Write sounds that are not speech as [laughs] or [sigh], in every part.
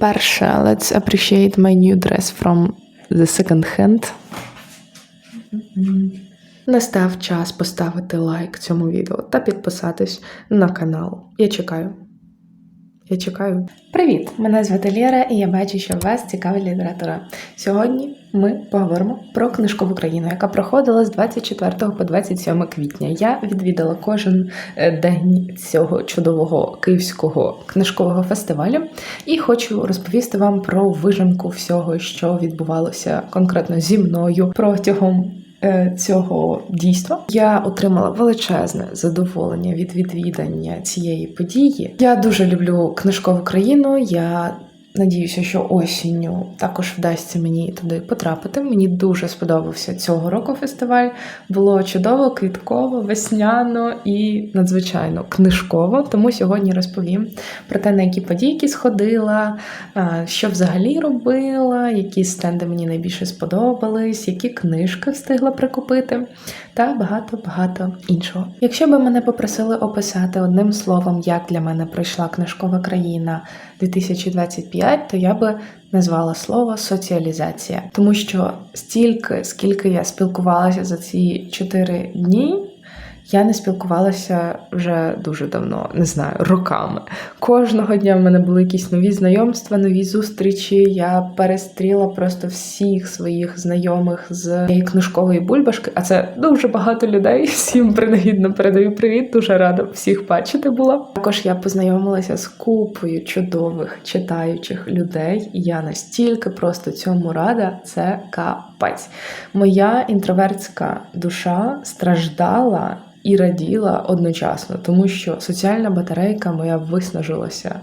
По-перше, let's appreciate my new dress from the second hand. Настав час поставити лайк цьому відео та підписатись на канал. Я чекаю. Я чекаю. Привіт! Мене звати Лєра, і я бачу, що вас цікавить література. Сьогодні ми поговоримо про книжкову країну, яка проходила з 24 по 27 квітня. Я відвідала кожен е, день цього чудового київського книжкового фестивалю і хочу розповісти вам про вижимку всього, що відбувалося конкретно зі мною протягом. Е, Цього дійства я отримала величезне задоволення від відвідання цієї події. Я дуже люблю книжкову країну. Я надіюся, що осінню також вдасться мені туди потрапити. Мені дуже сподобався цього року фестиваль. Було чудово, квітково, весняно і надзвичайно книжково. Тому сьогодні розповім про те, на які подійки сходила, що взагалі робила, які стенди мені найбільше сподобались, які книжки встигла прикупити, та багато-багато іншого. Якщо би мене попросили описати одним словом, як для мене пройшла книжкова країна 2025, то я би назвала слово соціалізація, тому що стільки, скільки я спілкувалася за ці чотири дні. Я не спілкувалася вже дуже давно, не знаю, роками. Кожного дня в мене були якісь нові знайомства, нові зустрічі. Я перестріла просто всіх своїх знайомих з книжкової бульбашки, а це дуже багато людей. Всім принагідно передаю привіт. Дуже рада всіх бачити була. Також я познайомилася з купою чудових читаючих людей. Я настільки просто цьому рада. Це капець. Моя інтровертська душа страждала і раділа одночасно, тому що соціальна батарейка моя виснажилася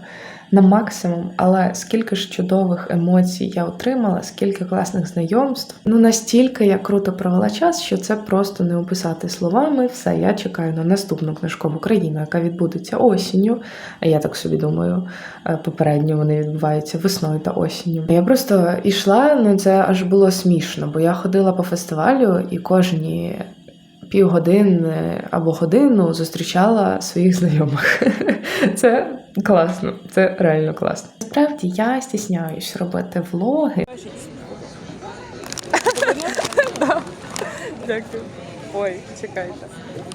на максимум, але скільки ж чудових емоцій я отримала, скільки класних знайомств. Ну настільки я круто провела час, що це просто не описати словами. Все, я чекаю на наступну книжкову країну, яка відбудеться осінню. Я так собі думаю, е, попередньо вони відбуваються весною та осінню. Я просто йшла, ну це аж було смішно, бо я ходила по фестивалю і кожні півгодини або годину зустрічала своїх знайомих. [laughs] Це класно, це реально класно. Насправді я стісняюсь робити влоги. [laughs] Дякую. Ой, чекайте.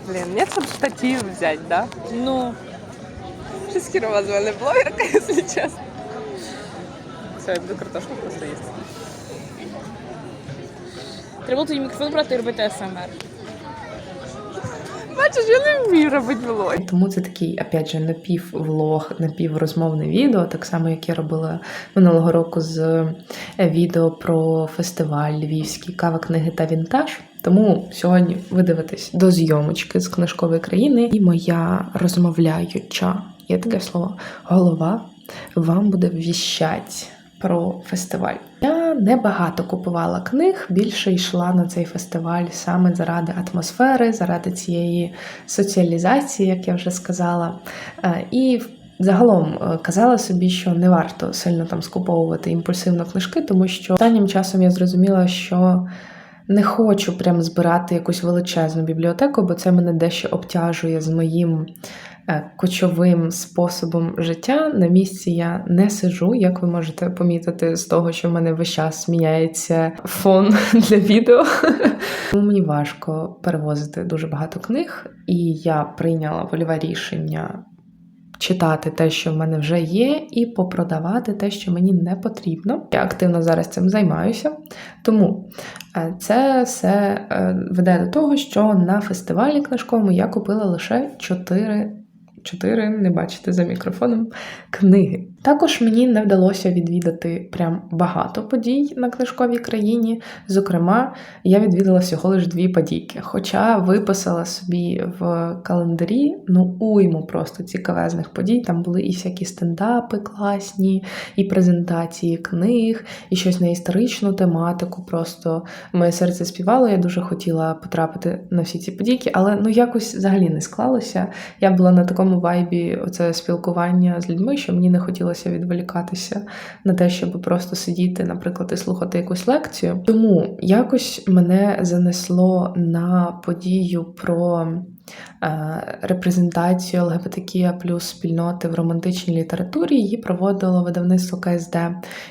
Блін, мені щоб штатив взяти, да? Ну. Щось хірова з мене блогерка, якщо чесно. Все, я буду картошку просто їсти. Треба тоді мікрофон брати і робити СМР. Бачиш, я не вмію робити влог. Тому це такий, опять же, напіввлог, напіврозмовне відео, так само, як я робила минулого року з е, відео про фестиваль Львівський кава, книги та вінтаж. Тому сьогодні ви дивитесь до зйомочки з книжкової країни, і моя розмовляюча, є таке слово, голова вам буде віщать про фестиваль. Я небагато купувала книг, більше йшла на цей фестиваль саме заради атмосфери, заради цієї соціалізації, як я вже сказала. Е, І загалом е, казала собі, що не варто сильно там скуповувати імпульсивно книжки, тому що останнім часом я зрозуміла, що. Не хочу прям збирати якусь величезну бібліотеку, бо це мене дещо обтяжує з моїм кочовим способом життя. На місці я не сиджу, як ви можете помітити з того, що в мене весь час міняється фон [laughs] для відео. Мені важко перевозити дуже багато книг, і я прийняла вольове рішення читати те, що в мене вже є, і попродавати те, що мені не потрібно. Я активно зараз цим займаюся. Тому е, це все е, веде до того, що на фестивалі книжковому я купила лише 4 чотири, не бачите за мікрофоном, книги. Також мені не вдалося відвідати прям багато подій на книжковій країні. Зокрема, я відвідала всього лиш дві подійки. Хоча виписала собі в календарі ну уйму просто цікавезних подій. Там були і всякі стендапи класні, і презентації книг, і щось на історичну тематику. Просто моє серце співало. Я дуже хотіла потрапити на всі ці подійки, але ну якось взагалі не склалося. Я була на такому вайбі оце спілкування з людьми, що мені не хотілося хотілося відволікатися на те, щоб просто сидіти, наприклад, і слухати якусь лекцію. Тому якось мене занесло на подію про е, репрезентацію ЛГБТКІА плюс спільноти в романтичній літературі. Її проводило видавництво КСД.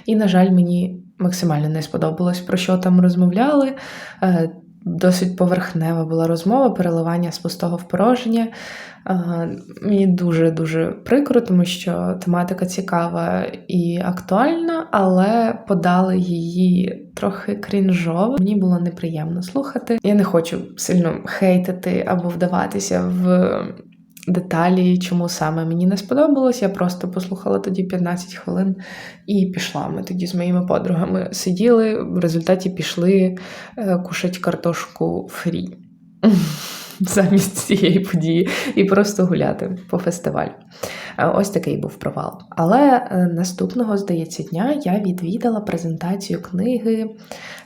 І, на жаль, мені максимально не сподобалось, про що там розмовляли. Досить поверхнева була розмова, переливання з пустого в порожнє. Е, Мені дуже дуже прикро, тому що тематика цікава і актуальна, але подали її трохи крінжово. Мені було неприємно слухати. Я не хочу сильно хейтити або вдаватися в деталі, чому саме мені не сподобалось. Я просто послухала тоді 15 хвилин і пішла. Ми тоді з моїми подругами сиділи, в результаті пішли кушати кушать картошку фрі. [laughs] Замість цієї події і просто гуляти по фестивалю. Е, Ось такий був провал. Але е, наступного, здається, дня я відвідала презентацію книги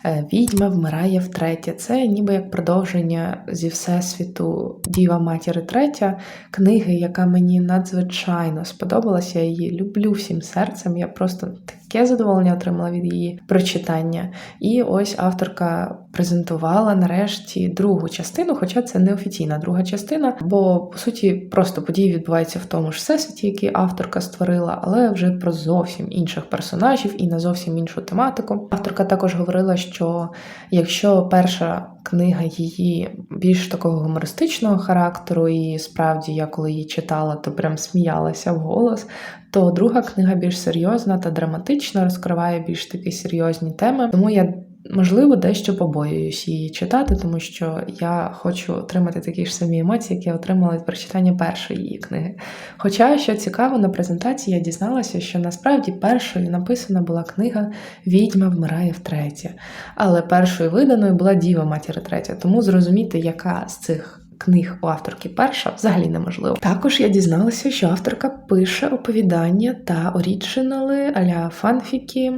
е, Відьма вмирає втретє. Це ніби як продовження зі Всесвіту Діва Матір Третя, книги, яка мені надзвичайно сподобалася. Я її люблю всім серцем. Я просто таке задоволення отримала від її прочитання. І ось авторка презентувала нарешті другу частину, хоча це не офіційна друга частина, бо по суті просто події відбуваються в тому ж всесвіті, який авторка створила, але вже про зовсім інших персонажів і на зовсім іншу тематику. Авторка також говорила, що якщо перша книга її більш такого гумористичного характеру, і справді я коли її читала, то прям сміялася вголос, то друга книга більш серйозна та драматична, розкриває більш такі серйозні теми. Тому я можливо дещо побоююсь її читати, тому що я хочу отримати такі ж самі емоції, які я отримала від прочитання першої її книги. Хоча, що цікаво, на презентації я дізналася, що насправді першою написана була книга Відьма вмирає втретє, але першою виданою була Діва Матір третя. Тому зрозуміти, яка з цих. Книг у авторки перша взагалі неможливо. Також я дізналася, що авторка пише оповідання та оріджинали аля фанфіки,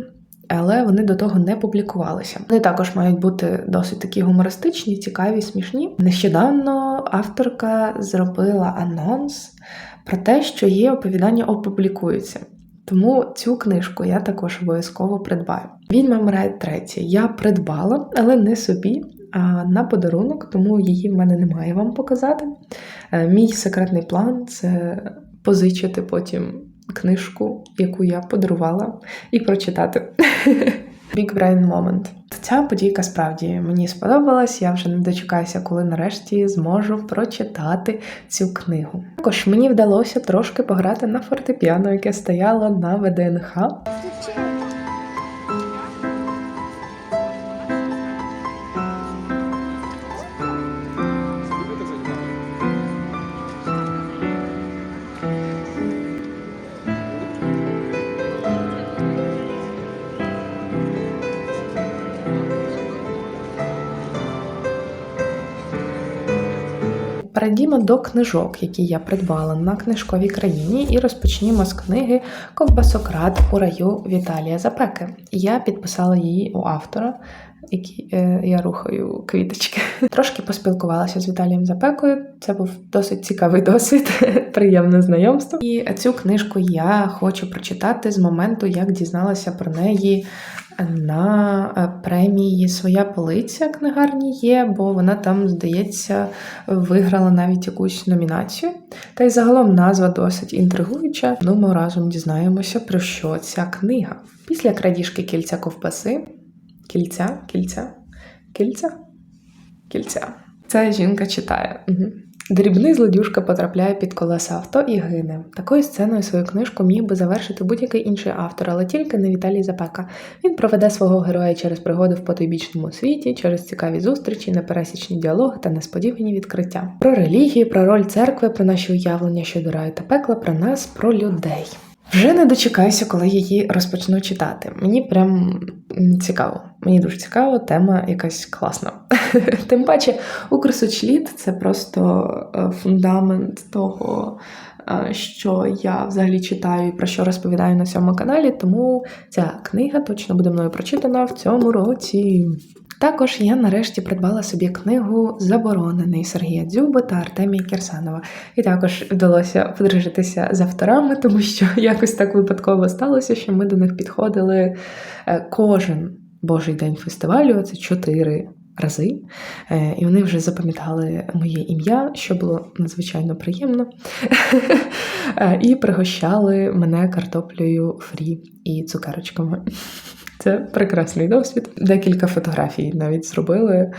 але вони до того не публікувалися. Вони також мають бути досить такі гумористичні, цікаві, смішні. Нещодавно авторка зробила анонс про те, що її оповідання опублікуються. Тому цю книжку я також обов'язково придбаю. Відьма вмирає третє. Я придбала, але не собі, а на подарунок, тому її в мене немає вам показати. Е, Мій секретний план це позичити потім книжку, яку я подарувала, і прочитати. [laughs] Big Brain Moment. Ця подійка справді мені сподобалась. Я вже не дочекаюся, коли нарешті зможу прочитати цю книгу. Також мені вдалося трошки пограти на фортепіано, яке стояло на ВДНХ. Перейдімо до книжок, які я придбала на книжковій країні, і розпочнімо з книги Ковбасократ у раю Віталія Запеки. Я підписала її у автора, які е, я рухаю квіточки. Трошки поспілкувалася з Віталієм Запекою. Це був досить цікавий досвід, [laughs] приємне знайомство. І цю книжку я хочу прочитати з моменту, як дізналася про неї на е, премії Своя полиця книгарні є, бо вона там, здається, виграла навіть якусь номінацію. Та й загалом назва досить інтригуюча. Ну, ми разом дізнаємося, про що ця книга. Після крадіжки кільця ковбаси. Кільця, кільця, кільця, кільця. Це жінка читає. Угу. Дрібний злодюжка потрапляє під колеса авто і гине. Такою сценою свою книжку міг би завершити будь-який інший автор, але тільки не Віталій Запека. Він проведе свого героя через пригоди в потойбічному світі, через цікаві зустрічі, непересічні діалоги та несподівані відкриття. Про релігію, про роль церкви, про наші уявлення щодо раю та пекла, про нас, про людей. Вже не дочекаюся, коли її розпочну читати. Мені прям цікаво. Мені дуже цікаво, тема якась класна. [laughs] Тим паче, Укрсочліт це просто е, фундамент того, е, що я взагалі читаю і про що розповідаю на цьому каналі. Тому ця книга точно буде мною прочитана в цьому році. Також я нарешті придбала собі книгу Заборонений Сергія Дзюби та Артемія Кірсанова. І також вдалося подружитися з авторами, тому що [laughs] якось так випадково сталося, що ми до них підходили е, кожен божий день фестивалю, це чотири рази. Е, І вони вже запам'ятали моє ім'я, що було надзвичайно приємно. [laughs] Е, І пригощали мене картоплею фрі і цукерочками. [laughs] Це прекрасний досвід. Декілька фотографій навіть зробили е,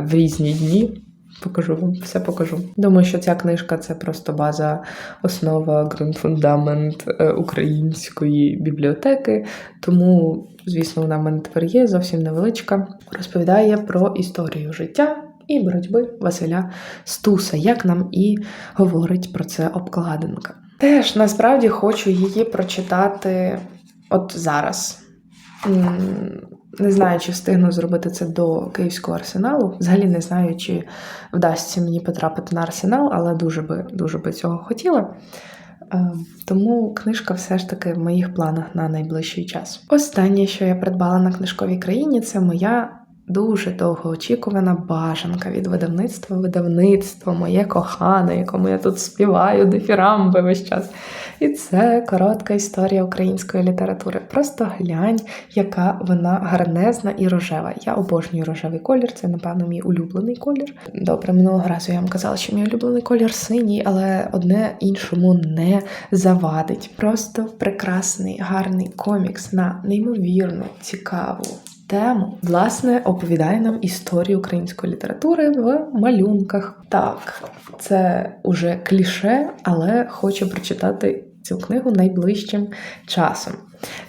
в різні дні. Покажу вам, все покажу. Думаю, що ця книжка це просто база, основа, ґрунтфундамент е, української бібліотеки. Тому, звісно, вона в мене тепер є, зовсім невеличка. Розповідає про історію життя і боротьби Василя Стуса, як нам і говорить про це обкладинка. Теж насправді хочу її прочитати от зараз. Не знаю, чи встигну зробити це до київського арсеналу. Взагалі не знаю, чи вдасться мені потрапити на арсенал, але дуже би, дуже би цього хотіла. Е, Тому книжка все ж таки в моїх планах на найближчий час. Останнє, що я придбала на книжковій країні, це моя дуже довгоочікувана бажанка від видавництва. Видавництво, моє кохане, якому я тут співаю дифірамби весь час. І це коротка історія української літератури. Просто глянь, яка вона гарнезна і рожева. Я обожнюю рожевий колір, це, напевно, мій улюблений колір. Добре, минулого разу я вам казала, що мій улюблений колір синій, але одне іншому не завадить. Просто прекрасний, гарний комікс на неймовірно цікаву. Тему, власне, оповідає нам історію української літератури в малюнках. Так, це уже кліше, але хочу прочитати цю книгу найближчим часом.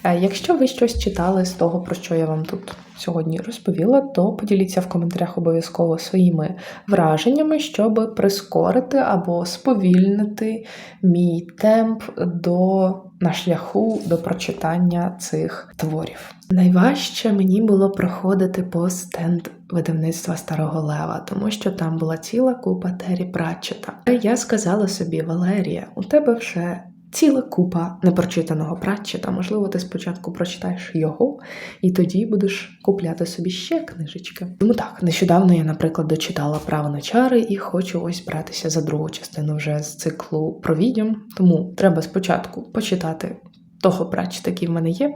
Е, Якщо ви щось читали з того, про що я вам тут сьогодні розповіла, то поділіться в коментарях обов'язково своїми враженнями, щоб прискорити або сповільнити мій темп до на шляху до прочитання цих творів. Найважче мені було проходити по стенд видавництва Старого Лева, тому що там була ціла купа Террі Пратчета. Я сказала собі, Валерія, у тебе вже ціла купа непрочитаного Пратчета. Можливо, ти спочатку прочитаєш його, і тоді будеш купляти собі ще книжечки. Тому так, нещодавно я, наприклад, дочитала право на чари і хочу ось братися за другу частину вже з циклу про відьом. Тому треба спочатку почитати того Пратчета, який в мене є,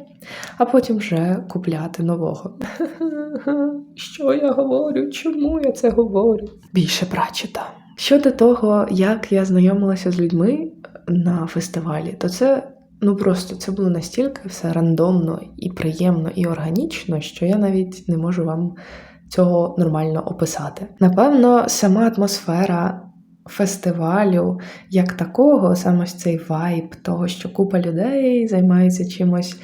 а потім вже купляти нового. [laughs] Що я говорю? Чому я це говорю? Більше Пратчета. Щодо того, як я знайомилася з людьми на фестивалі, то це ну просто це було настільки все рандомно і приємно і органічно, що я навіть не можу вам цього нормально описати. Напевно, сама атмосфера фестивалю як такого, саме цей вайб того, що купа людей займаються чимось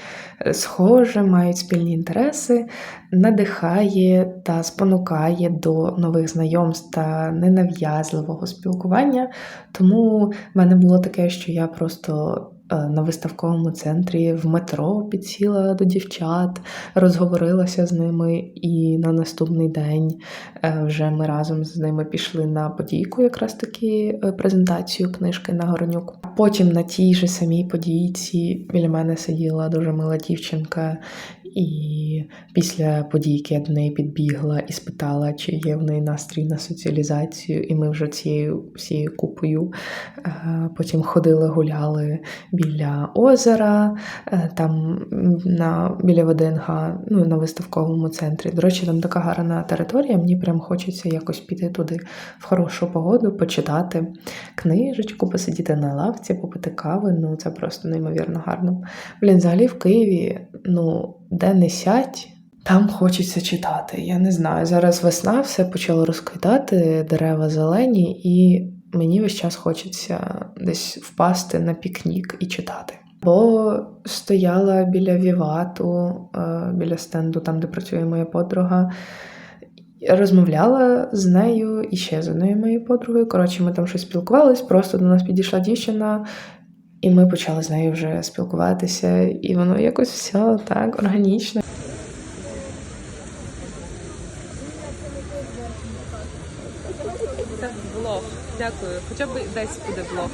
е, схожим, мають спільні інтереси, надихає та спонукає до нових знайомств та ненав'язливого спілкування. Тому в мене було таке, що я просто на виставковому центрі в метро підсіла до дівчат, розговорилася з ними, і на наступний день е, вже ми разом з ними пішли на подійку, якраз таки е, презентацію книжки на Горнюк. Потім на тій же самій подійці біля мене сиділа дуже мила дівчинка, і після подійки я до неї підбігла і спитала, чи є в неї настрій на соціалізацію, і ми вже цією всією купою е, потім ходили, гуляли біля озера, е, там на, біля ВДНГ, ну, на виставковому центрі. До речі, там така гарна територія, мені прям хочеться якось піти туди в хорошу погоду, почитати книжечку, посидіти на лавці, попити кави. Ну, це просто неймовірно гарно. Блін, взагалі в Києві, ну, де не сядь, там хочеться читати. Я не знаю. Зараз весна, все почало розквітати, дерева зелені, і мені весь час хочеться десь впасти на пікнік і читати. Бо стояла біля Вівату, е, біля стенду, там, де працює моя подруга. Розмовляла з нею і ще з одною моєю подругою. Коротше, ми там щось спілкувались, просто до нас підійшла дівчина, і ми почали з нею вже спілкуватися, і воно якось все так органічно. Це блог. Дякую. Хоча б десь буде блог.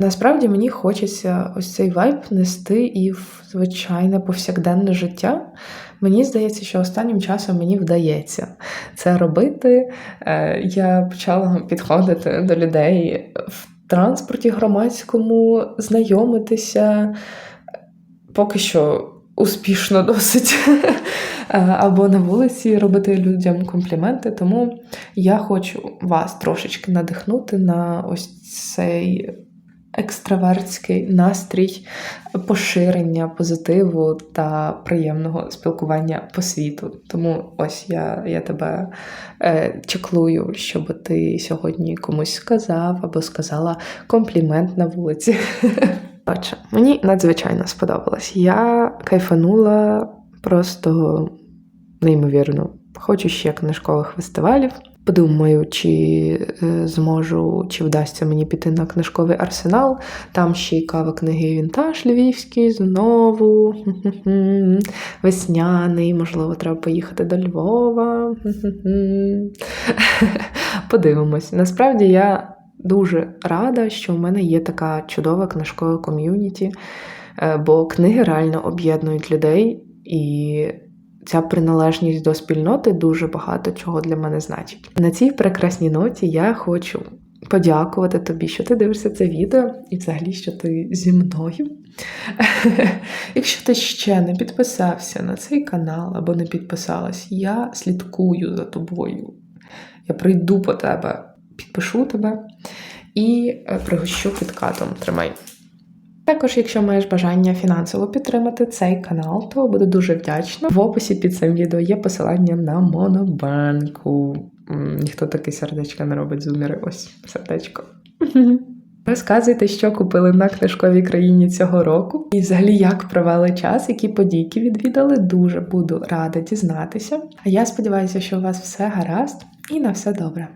Насправді мені хочеться ось цей вайб нести і в звичайне повсякденне життя. Мені здається, що останнім часом мені вдається це робити. Е, Я почала підходити до людей в транспорті громадському, знайомитися поки що успішно досить. [laughs] Е, Або на вулиці робити людям компліменти. Тому я хочу вас трошечки надихнути на ось цей екстравертський настрій поширення позитиву та приємного спілкування по світу. Тому ось я, я тебе е, чеклую, щоб ти сьогодні комусь сказав або сказала комплімент на вулиці. [laughs] Отже, мені надзвичайно сподобалось. Я кайфанула просто неймовірно. Хочу ще книжкових фестивалів. Подумаю, чи е, зможу, чи вдасться мені піти на книжковий арсенал. Там ще й кава книги Вінтаж Львівський, знову [laughs] весняний. Можливо, треба поїхати до Львова. [laughs] Подивимось. Насправді я дуже рада, що в мене є така чудова книжкова ком'юніті, е, бо книги реально об'єднують людей, і ця приналежність до спільноти дуже багато чого для мене значить. На цій прекрасній ноті я хочу подякувати тобі, що ти дивишся це відео, і взагалі, що ти зі мною. [laughs] Якщо ти ще не підписався на цей канал або не підписалась, я слідкую за тобою. Я прийду по тебе, підпишу тебе і е, пригощу підкатом. Тримай. Також, якщо маєш бажання фінансово підтримати цей канал, то буду дуже вдячна. В описі під цим відео є посилання на монобанку. Ніхто таке сердечко не робить зуміри. Ось сердечко. [laughs] Розказуйте, що купили на книжковій країні цього року, і взагалі як провели час, які подійки відвідали. Дуже буду рада дізнатися. А я сподіваюся, що у вас все гаразд і на все добре.